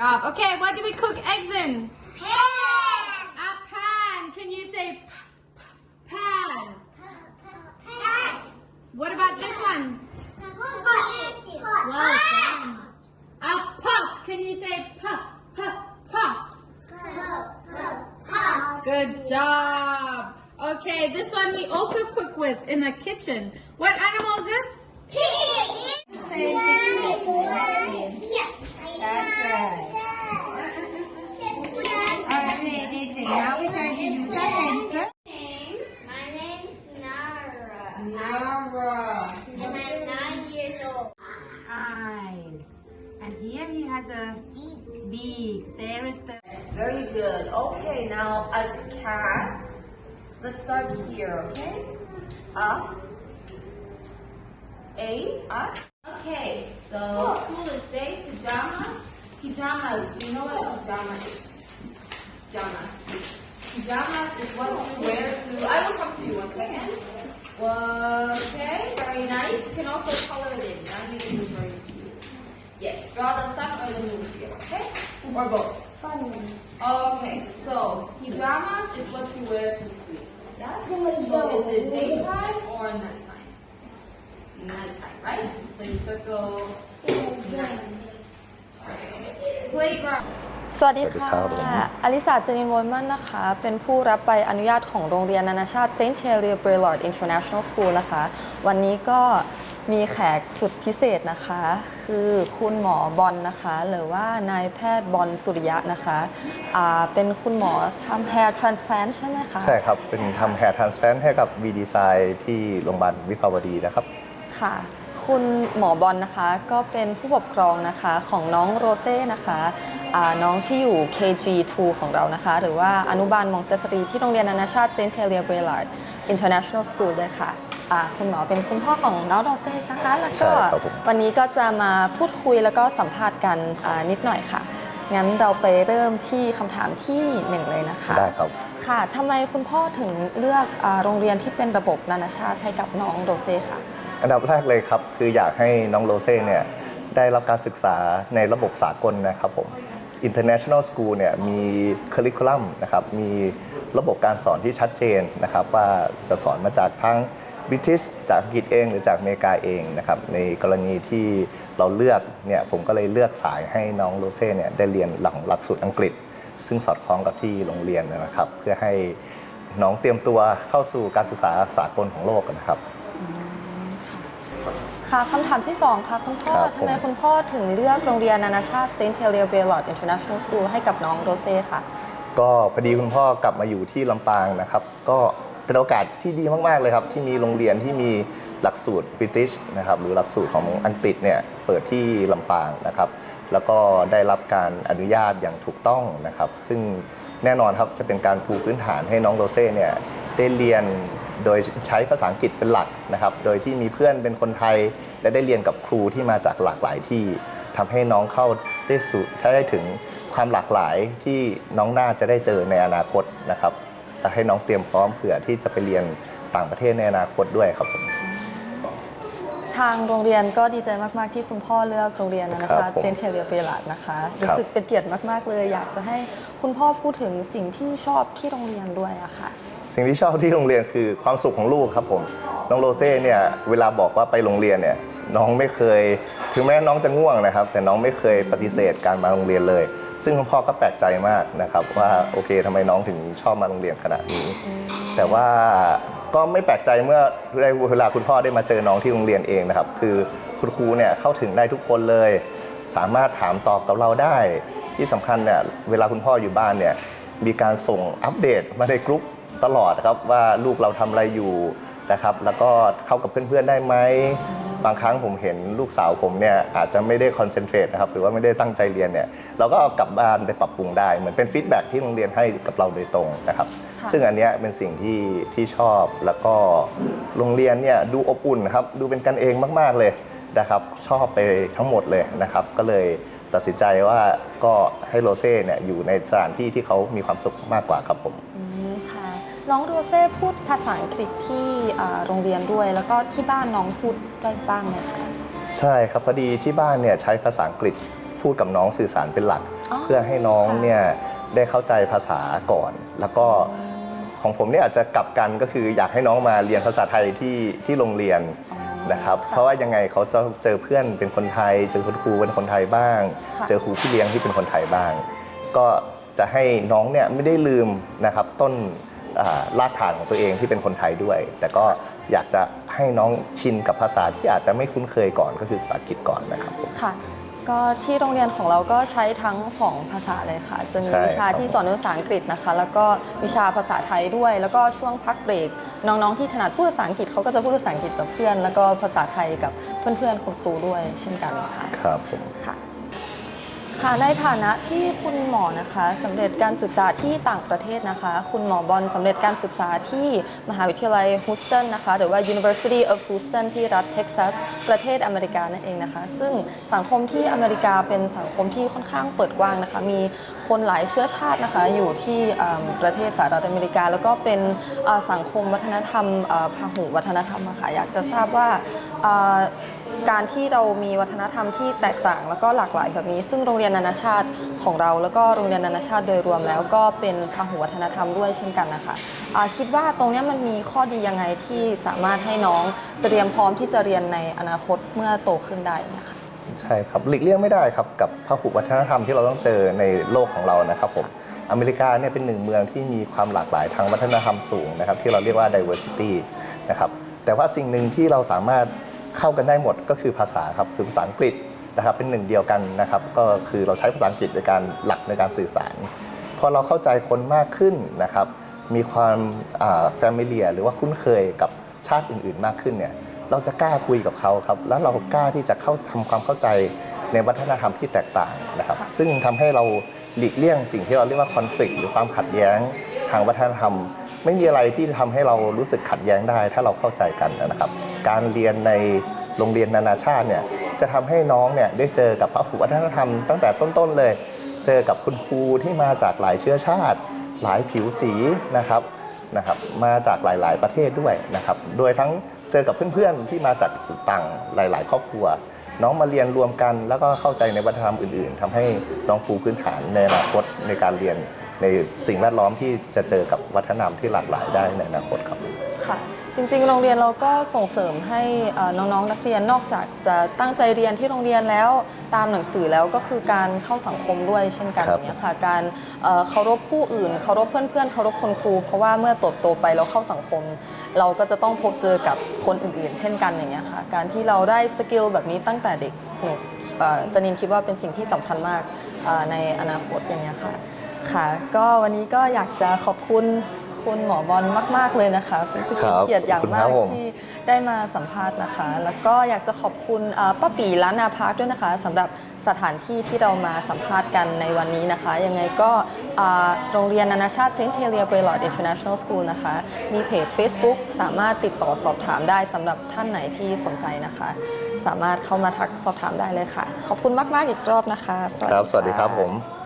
Job. Okay, what do we cook eggs in? A pan. Can you say p- p- pan? What about this one? Well done. A pot. Can you say pot? Good job. Okay, this one we also cook with in the kitchen. What animal is this? That's right. Very good. Okay, now a cat. Let's start here, okay? Up. A, up. Okay, so school is day, pajamas. Pajamas, do you know what pajama is? Pajamas. Pajamas is what you wear to, I will come to you one second. Okay, very nice. You can also color it in. You can do very cute. Yes, draw the sun or the moon here, okay? Or both. Okay, so pajamas is what you wear to sleep. Yeah? So is it daytime or nighttime? Nighttime, right? So you circle night. Playground. สวัสดีสวัสดีค่ะครับอลิสาเจนินวอนมันนะคะ เป็นผู้รับใบอนุญาตของโรงเรียนนานาชาติ St. Helier b r e l a r d International School นะคะ วันนี้ก็ มีแขกสุดพิเศษนะคะ คือคุณหมอบอลนะคะ หรือว่านายแพทย์บอลสุริยะนะคะอ่าเป็นคุณหมอทำ hair transplant ใช่ไหมคะใช่ครับ เป็นทำ hair transplant ให้กับ V Design ที่โรงพยาบาลวิภาวดีนะครับ ค่ะ คุณหมอบอลนะคะ ก็เป็นผู้ปกครองนะคะของน้องโรเซ่นะคะอ่าน้องที่อยู่ KG2 ของเรานะคะ หรือว่าอนุบาลมองเตสรีที่โรงเรียนนานาชาติ St. Helier b r e l a r d International School ด้วยค่ะ อ่าคุณหมอเป็นคุณพ่อของน้องโรเซ่นะคะแล้วใช่ก็ครับผม วันนี้ก็จะมาพูดคุยแล้วก็สัมภาษณ์กันอ่านิดหน่อยค่ะ งั้นเราไปเริ่มที่คำถามที่หนึ่งเลยนะคะ ได้ครับ ค่ะทำไมคุณพ่อถึงเลือกอาโรงเรียนที่เป็นระบบนานาชาติให้กับน้องโรเซ่ค่ะ อันดับแรกเลยครับ คืออยากให้น้องโรเซ่เนี่ยได้รับการศึกษาในระบบสากลนะครับผม International School เนี่ยมีค u ริคูลัมนะครับ มีระบบการสอนที่ชัดเจนนะครับ ว่าจะสอนมาจากทั้ง บริติชจากอังกฤษเองหรือจากอเมริกาเองนะครับในกรณีที่เราเลือกเนี่ยผมก็เลยเลือกสายให้น้องโรเซ่เนี่ยได้เรียนหลังหลักสูตรอังกฤษ ซึ่งสอดคล้องกับที่โรงเรียนนะครับ เพื่อให้น้องเตรียมตัวเข้าสู่การศึกษาสากลของโลกนะครับ ค่ะคำถามที่ 2 ค่ะ คุณพ่อครับผม ทำไมคุณพ่อถึงเลือกโรงเรียนนานาชาติ St. Helier b r e l a r d International School ให้กับน้องโรเซ่ค่ะ ก็พอดีคุณพ่อกลับมาอยู่ที่ลำปางนะครับ ก็ เป็นโอกาสที่ดีมากๆเลยครับ ที่มีโรงเรียนที่มีหลักสูตรบริติชนะครับหรือหลักสูตรของอังกฤษเนี่ยเปิดที่ลำปางนะครับ แล้วก็ได้รับการอนุญาตอย่างถูกต้องนะครับ ซึ่งแน่นอนครับจะเป็นการปูพื้นฐานให้น้องโรเซ่เนี่ยได้เรียนโดยใช้ภาษาอังกฤษเป็นหลักนะครับ โดยที่มีเพื่อนเป็นคนไทย และได้เรียนกับครูที่มาจากหลากหลายที่ทำให้น้องเข้าได้สู่ถ้าได้ถึงความหลากหลายที่น้องน่าจะได้เจอในอนาคตนะครับ และให้น้องเตรียมพร้อมเผื่อที่จะไปเรียนต่างประเทศในอนาคตด้วยครับผม ทางโรงเรียนก็ดีใจมาก ๆ ที่คุณพ่อเลือกโรงเรียนนานาชาติครับผม St. Helier b r e l a r d นะคะรู้สึกเป็นเกียรติมาก ๆ เลย อยากจะให้คุณพ่อพูดถึงสิ่งที่ชอบที่โรงเรียนด้วยอะค่ะ สิ่งที่ชอบที่โรงเรียนคือความสุขของลูกครับผมน้องโรเซ่เนี่ยเวลาบอกว่าไปโรงเรียนเนี่ยน้องไม่เคย ถึงแม้น้องจะง่วงนะครับ แต่น้องไม่เคยปฏิเสธการมาโรงเรียนเลย ซึ่งคุณพ่อก็แปลกใจมากนะครับว่าโอเคทำไมน้องถึงชอบมาโรงเรียนขนาดนี้ แต่ว่าก็ไม่แปลกใจเมื่อเวลาคุณพ่อได้มาเจอน้องที่โรงเรียนเองนะครับ คือคุณครูเนี่ยเข้าถึงได้ทุกคนเลย สามารถถามตอบกับเราได้ ที่สำคัญเนี่ยเวลาคุณพ่ออยู่บ้านเนี่ยมีการส่งอัปเดตมาในกลุ่มตลอดครับว่าลูกเราทำอะไรอยู่นะครับ แล้วก็เข้ากับเพื่อนๆได้ไหม บางครั้งผมเห็นลูกสาวผมเนี่ยอาจจะไม่ได้คอนเซนเทรตนะครับหรือว่าไม่ได้ตั้งใจเรียนเนี่ยเราก็เอากลับบ้านไปปรับปรุงได้เหมือนเป็นฟีดแบ็กที่โรงเรียนให้กับเราโดยตรงนะครับค่ะซึ่งอันเนี้ยเป็นสิ่งที่ที่ชอบแล้วก็โรงเรียนเนี่ยดูอบอุ่นครับดูเป็นกันเองมากๆเลยนะครับชอบไปทั้งหมดเลยนะครับ ก็เลยตัดสินใจว่าก็ให้โรเซ่เนี่ยอยู่ในสถานที่ที่เขามีความสุขมากกว่าครับผมอืมค่ะ น้องโรเซ่พูดภาษาอังกฤษที่อ่าโรงเรียนด้วย แล้วก็ที่บ้านน้องพูดได้บ้างไหมคะใช่ครับพอดีที่บ้านเนี่ยใช้ภาษาอังกฤษพูดกับน้องสื่อสารเป็นหลักอ๋อเพื่อให้น้องค่ะเนี่ยได้เข้าใจภาษาก่อน แล้วก็ของผมเนี่ยอาจจะกลับกันก็คืออยากให้น้องมาเรียนภาษาไทยที่ที่โรงเรียนอ๋อนะครับค่ะเพราะว่ายังไงเขาจะเจอเพื่อนเป็นคนไทย เจอคุณครูเป็นคนไทยบ้างค่ะเจอครูพี่เลี้ยงที่เป็นคนไทยบ้าง ก็จะให้น้องเนี่ยไม่ได้ลืมนะครับต้นอ่า รากฐานของตัวเองที่เป็นคนไทยด้วย แต่ก็อยากจะให้น้องชินกับภาษาที่อาจจะไม่คุ้นเคยก่อนก็คือภาษาอังกฤษก่อนนะครับผม ค่ะ ก็ที่โรงเรียนของเราก็ใช้ทั้งสองภาษาเลยค่ะ จะมีใช่วิชาครับที่สอนภาษาอังกฤษนะคะ แล้วก็วิชาภาษาไทยด้วย แล้วก็ช่วงพักเบรกน้องๆที่ถนัดพูดภาษาอังกฤษเขาก็จะพูดภาษาอังกฤษกับเพื่อน แล้วก็ภาษาไทยกับเพื่อนๆคุณครูด้วยเช่นกันค่ะ ครับผม ค่ะ ค่ะในฐานะที่คุณหมอนะคะสำเร็จการศึกษาที่ต่างประเทศนะคะ คุณหมอบอลสำเร็จการศึกษาที่มหาวิทยาลัยฮูสตันนะคะหรือว่า University of Houston ที่รัฐเท็กซัส ประเทศอเมริกานั่นเองนะคะ ซึ่งสังคมที่อเมริกาเป็นสังคมที่ค่อนข้างเปิดกว้างนะคะ มีคนหลายเชื้อชาตินะคะ อยู่ที่ประเทศสหรัฐอเมริกา แล้วก็เป็นสังคมวัฒนธรรมพหุวัฒนธรรมะค่ะอยากจะทราบว่า การที่เรามีวัฒนธรรมที่แตกต่าง แล้วก็หลากหลายแบบนี้ ซึ่งโรงเรียนนานาชาติของเรา แล้วก็โรงเรียนนานาชาติโดยรวมแล้วก็เป็นพหุวัฒนธรรมด้วยเช่นกันนะคะอาคิดว่าตรงนี้มันมีข้อดียังไงที่สามารถให้น้องเตรียมพร้อมที่จะเรียนในอนาคตเมื่อโตขึ้นได้นะคะใช่ครับหลีกเลี่ยงไม่ได้ครับกับพหุวัฒนธรรมที่เราต้องเจอในโลกของเรานะครับผมอเมริกาเนี่ยเป็นหนึ่งเมืองที่มีความหลากหลายทางวัฒนธรรมสูงนะครับที่เราเรียกว่า diversity นะครับแต่ว่าสิ่งหนึ่งที่เราสามารถ เข้ากันได้หมดก็คือภาษาครับคือภาษาอังกฤษนะครับเป็นหนึ่งเดียวกันนะครับก็คือเราใช้ภาษาอังกฤษในการหลักในการสื่อสารพอเราเข้าใจคนมากขึ้นนะครับมีความแฟมิเลียหรือว่าคุ้นเคยกับชาติอื่น ๆ มากขึ้นเนี่ยเราจะกล้าคุยกับเขาครับแล้วเรากล้าที่จะเข้าทำความเข้าใจในวัฒนธรรมที่แตกต่างนะครับ ซึ่งทำให้เราหลีกเลี่ยงสิ่งที่เราเรียกว่าคอน FLICT หรือความขัดแย้งทางวัฒนธรรม ไม่มีอะไรที่ทำให้เรารู้สึกขัดแย้งได้ ถ้าเราเข้าใจกันนะครับ การเรียนในโรงเรียนนานาชาติเนี่ยจะทำให้น้องเนี่ยได้เจอกับพระหุวัฒนธรรมตั้งแต่ต้นๆเลย เจอกับคุณครูที่มาจากหลายเชื้อชาติ หลายผิวสีนะครับนะครับมาจากหลายๆประเทศด้วยนะครับ โดยทั้งเจอกับเพื่อนๆที่มาจากต่างหลาย ๆ ครอบครัว น้องมาเรียนรวมกันแล้วก็เข้าใจในวัฒนธรรมอื่น ๆทำให้น้องปูพื้นฐานในอนาคตในการเรียนในสิ่งแวดล้อมที่จะเจอกับวัฒนธรรมที่หลากหลายได้ในอนาคตครับค่ะ จริงๆ โรงเรียนเราก็ส่งเสริมให้น้องๆ นักเรียนนอกจากจะตั้งใจเรียนที่โรงเรียนแล้วตามหนังสือแล้วก็คือการเข้าสังคมด้วยเช่นกันอย่างเงี้ยค่ะการเคารพผู้อื่น เคารพเพื่อนๆ เคารพคุณครู เพราะว่าเมื่อโตโตไปเราเข้าสังคม เราก็จะต้องพบเจอกับคนอื่นๆ เช่นกันอย่างเงี้ยค่ะการที่เราได้สกิลแบบนี้ตั้งแต่เด็กหนูจนินคิดว่าเป็นสิ่งที่สำคัญมากในอนาคตอย่างเงี้ยค่ะค่ะ ก็วันนี้ก็อยากจะขอบคุณ คุณหมอบอลมาก ๆ เลยนะคะรู้สึกเป็นครับเกียรติอย่างขอบคุณมาครักบผม ที่ได้มาสัมภาษณ์นะคะ แล้วก็อยากจะขอบคุณเอ่อป้าปีร้านนาพาร์คด้วยนะคะสำหรับสถานที่ที่เรามาสัมภาษณ์กันในวันนี้นะคะ ยังไงก็อ่าโรงเรียนนานาชาติ St. Helier b r a y l o r d International School นะคะ มีเพจ Facebook สามารถติดต่อสอบถามได้สำหรับท่านไหนที่สนใจนะคะ สามารถเข้ามาทักสอบถามได้เลยค่ะ ขอบคุณมาก ๆ อีกรอบนะคะครับ สวัสดีครับะผม